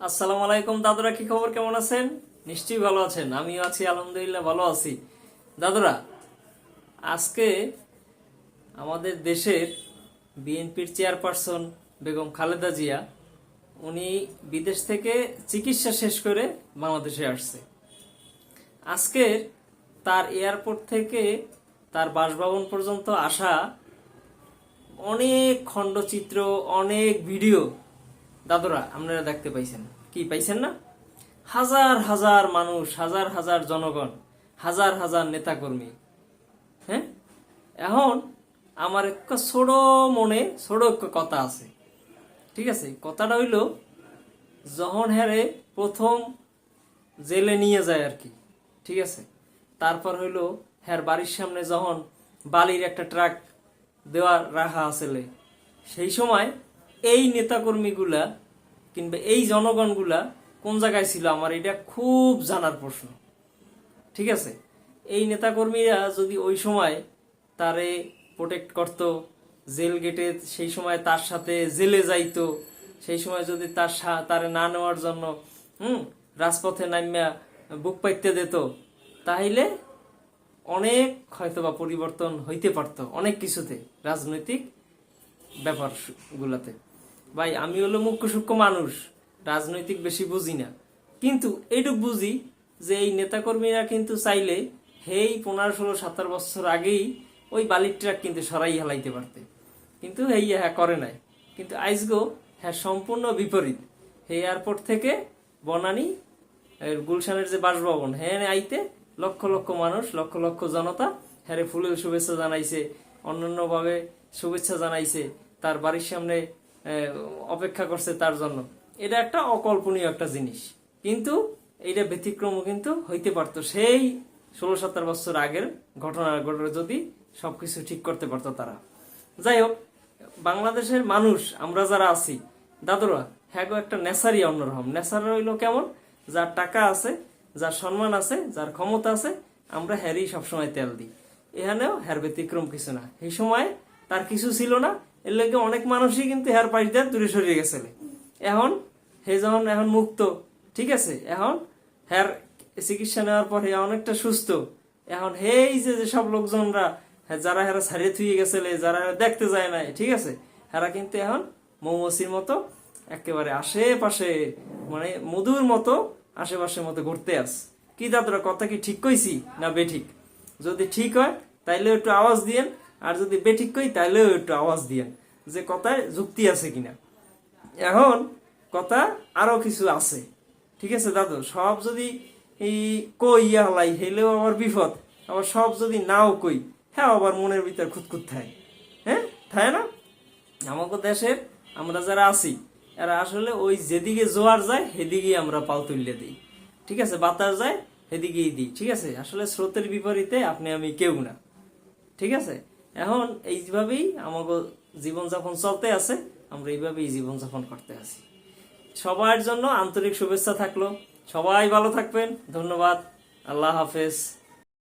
আসসালামু আলাইকুম, দাদুরা কি খবর, কেমন আছেন? নিশ্চয়ই ভালো আছেন, আমিও আছি, আলহামদুলিল্লাহ ভালো আছি। দাদুরা, আজকে আমাদের দেশের বিএনপির চেয়ারপারসন বেগম খালেদা জিয়া, উনি বিদেশ থেকে চিকিৎসা শেষ করে বাংলাদেশে আসছে। আজকে তার এয়ারপোর্ট থেকে তার বাসভবন পর্যন্ত আসা অনেক খণ্ডচিত্র, অনেক ভিডিও দাদুরা, আপনারা দেখতে পাইছেন। কি, পাইছেন না? হাজার হাজার মানুষ, হাজার হাজার জনগণ, হাজার হাজার নেতাকর্মী। হ্যাঁ? এখন আমার একটা ছোট মনে, ছোট একটা কথা আছে। ঠিক আছে? কথাটা হইল, যখন হ্যারে প্রথম জেলে নিয়ে যায় আর কি, ঠিক আছে? তারপর হইল, হ্যার বাড়ির সামনে যখন বালির একটা ট্রাক দেওয়া রাখা আসলে সেই সময় এই নেতাকর্মীগুলা কিংবা এই জনগণগুলা কোন জায়গায় ছিল আমার এটা খুব জানার প্রশ্ন। ঠিক আছে? এই নেতাকর্মীরা যদি ওই সময় তারে প্রোটেক্ট করত, জেল গেটে সেই সময় তার সাথে জেলে যাইতো, সেই সময় যদি তার তারে না নেওয়ার জন্য, হুম, রাজপথে নামিয়া বুক পাইতে দিত, তাহলে অনেক হয়তোবা পরিবর্তন হইতে পারতো অনেক কিছুতে, রাজনৈতিক ব্যাপার গুলাতে ভাই, আমি হলো মুখ্য সূক্ষ্ম মানুষ, রাজনৈতিক বেশি বুঝি না। কিন্তু এইটুক বুঝি যে এই নেতাকর্মীরা কিন্তু চাইলে হেই পনেরো, ষোলো, সতেরো বছর আগেই ওই বালির ট্রাক কিন্তু সরাই হেলাইতে পারতে। কিন্তু হেই হ্যাঁ করে নাই। কিন্তু আইসগো হ্যাঁ সম্পূর্ণ বিপরীত। হে এয়ারপোর্ট থেকে বনানী গুলশানের যে বাসভবন হ্যাঁ আইতে লক্ষ লক্ষ মানুষ, লক্ষ লক্ষ জনতা হ্যারে ফুলের শুভেচ্ছা জানাইছে, অন্যান্যভাবে শুভেচ্ছা জানাইছে, তার বাড়ির সামনে অপেক্ষা করছে তার জন্য। এটা একটা অকল্পনীয় একটা জিনিস। কিন্তু এইটা ব্যতিক্রম কিন্তু হইতে পারতো। সেই ষোলো সতেরো বছর আগের ঘটনা ঘটনা যদি সবকিছু ঠিক করতে পারতো তারা। যাই হোক, বাংলাদেশের মানুষ, আমরা যারা আছি, দাদুরা হ্যাঁ একটা নেশারই অন্যরকম। নেশার হইল কেমন? যার টাকা আছে, যার সম্মান আছে, যার ক্ষমতা আছে, আমরা হ্যারই সবসময় তেল দিই। এখানেও হ্যার ব্যতিক্রম কিছু না। এই সময় তার কিছু ছিল না এর লেগে অনেক মানুষই কিন্তু হেয়ার পাশ দিয়ে দূরে সরিয়ে গেছে এখন হে যখন এখন মুক্ত, ঠিক আছে? এখন হ্যার চিকিৎসা নেওয়ার পর হে অনেকটা সুস্থ। এখন হেই যে সব লোকজনরা যারা হেরা ছাড়িয়ে থুয়ে গেছে যারা দেখতে যায় নাই, ঠিক আছে? হেরা কিন্তু এখন মৌমাছির মতো একেবারে আশেপাশে মানে মধুর মতো আশেপাশের মতো ঘুরতে আস কি দাদুরা, কথা কি ঠিক কইছি না বেঠিক যদি ঠিক হয়, তাইলে একটু আওয়াজ দিয়েন। আর যদি বেঠিক কই তাইলেও একটু আওয়াজ দিয়েন যে কথায় যুক্তি আছে কিনা। এখন কথা আরও কিছু আছে। ঠিক আছে, দাদু? সব যদি এই কই হলাই হেলেও আবার বিপদ। আবার সব যদি নাও কই হ্যাঁ আবার মনের ভিতর খুঁতখুত থাকে হ্যাঁ থাকে না? আমাকে দেশের আমরা যারা আছি, এরা আসলে ওই যেদিকে জোয়ার যায়, সেদিকেই আমরা পাল তুললে দিই। ঠিক আছে, বাতাস যায়, সেদিকেই দিই। ঠিক আছে, আসলে স্রোতের বিপরীতে আপনি আমি কেউ না। ঠিক আছে? এখন এইভাবেই আমাকে জীবনযাপন চলতে আছে, আমরা এইভাবেই জীবনযাপন করতে আছি। সবার জন্য আন্তরিক শুভেচ্ছা থাকল। সবাই ভালো থাকবেন। ধন্যবাদ। আল্লাহ হাফেজ।